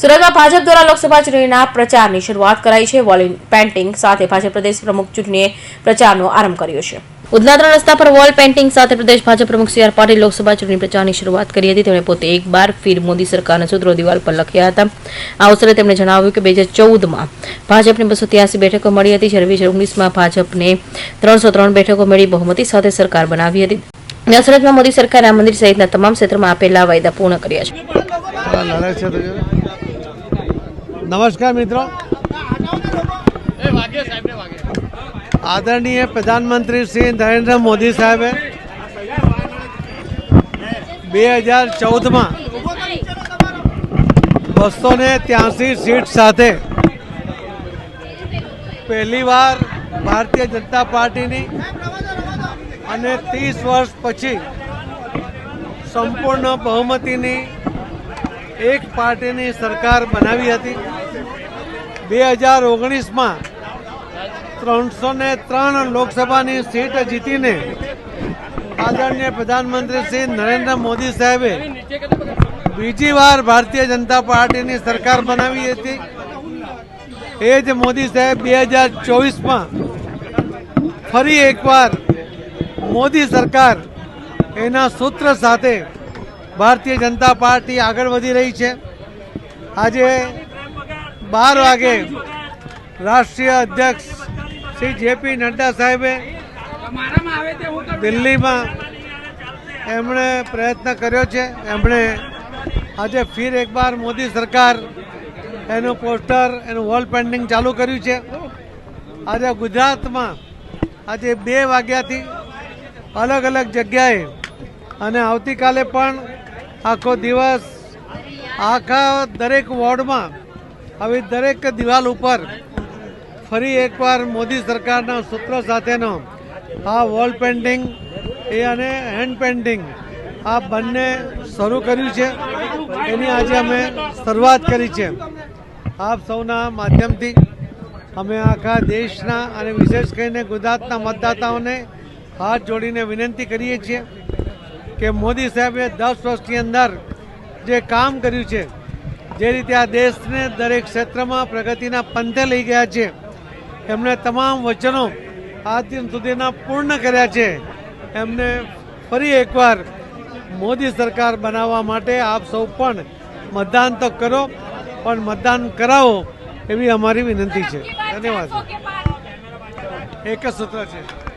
સુરતમાં ભાજપ દ્વારા લોકસભા ચૂંટણીના પ્રચારની શરૂઆત કરાઈ છે. વોલ પેન્ટિંગ સાથે ભાજપ પ્રદેશ પ્રમુખ ચૂંટણીએ પ્રચારનો આરંભ કર્યો છે. ઉધના રસ્તા પર વોલ પેન્ટિંગ સાથે પ્રદેશ ભાજપ પ્રમુખ સી આર પાટીલ લોકસભા ચૂંટણી પ્રચારની શરૂઆત કરી હતી. તેમણે પોતે એક બાર ફીર મોદી સરકારના સૂત્રો દિવાલ પર લખ્યા હતા. આ અવસરે તેમણે જણાવ્યું કે બે હજાર ચૌદમાં ભાજપને બસો ત્યાસી બેઠકો મળી હતી. જ્યારે બે હજાર ઓગણીસમાં ભાજપને ત્રણસો ત્રણ બેઠકો મળી બહુમતી સાથે સરકાર બનાવી હતી. અને મોદી સરકારે આ મંદિર સહિતના તમામ ક્ષેત્રમાં આપેલા વાયદા પૂર્ણ કર્યા છે. નમસ્કાર મિત્રો. આદરણીય પ્રધાનમંત્રી શ્રી નરેન્દ્ર મોદી સાહેબે બે હજાર ચૌદમાં બસો ને ત્યાસી સીટ સાથે પહેલીવાર ભારતીય જનતા પાર્ટીની અને ત્રીસ વર્ષ પછી સંપૂર્ણ બહુમતીની એક પાર્ટીની સરકાર બનાવી હતી. બે હજાર ઓગણીસમાં ત્રણસો ને ત્રણ લોકસભાની સીટ જીતીને આદરણીય પ્રધાનમંત્રી શ્રી નરેન્દ્ર મોદી સાહેબે બીજી વાર ભારતીય જનતા પાર્ટીની સરકાર બનાવી હતી. એ જ મોદી સાહેબ બે હજાર ચોવીસમાં ફરી એકવાર મોદી સરકાર એના સૂત્ર સાથે ભારતીય જનતા પાર્ટી આગળ વધી રહી છે. આજે બાર વાગે રાષ્ટ્રીય અધ્યક્ષ શ્રી જેપી નડ્ડા સાહેબે દિલ્હીમાં એમણે પ્રયત્ન કર્યો છે. એમણે આજે ફિર એકવાર મોદી સરકાર એનું પોસ્ટર, એનું વોલ પેન્ટિંગ ચાલુ કર્યું છે. આજે ગુજરાતમાં આજે બે વાગ્યાથી અલગ અલગ જગ્યાએ અને આવતીકાલે પણ આખો દિવસ આખા દરેક વોર્ડમાં આવી દરેક દિવાલ ઉપર ફરી એકવાર મોદી સરકારના સૂત્રો સાથેનો આ વોલ પેન્ટિંગ એ અને હેન્ડ પેન્ટિંગ આ બંને શરૂ કર્યું છે. એની આજે અમે શરૂઆત કરી છે. આપ સૌના માધ્યમથી અમે આખા દેશના અને વિશેષ કરીને ગુજરાતના મતદાતાઓને હાથ જોડીને વિનંતી કરીએ છીએ કે મોદી સાહેબે દસ વર્ષની અંદર જે કામ કર્યું છે જે રીતે આ દેશને દરેક ક્ષેત્રમાં પ્રગતિના પંથે લઈ ગયા છે એમણે તમામ વચનો આજ દિન સુધીના પૂર્ણ કર્યા છે. એમને ફરી એકવાર મોદી સરકાર બનાવવા માટે આપ સૌ પણ મતદાન તો કરો પણ મતદાન કરાવો એવી અમારી વિનંતી છે. ધન્યવાદ. એક જ સૂત્ર છે.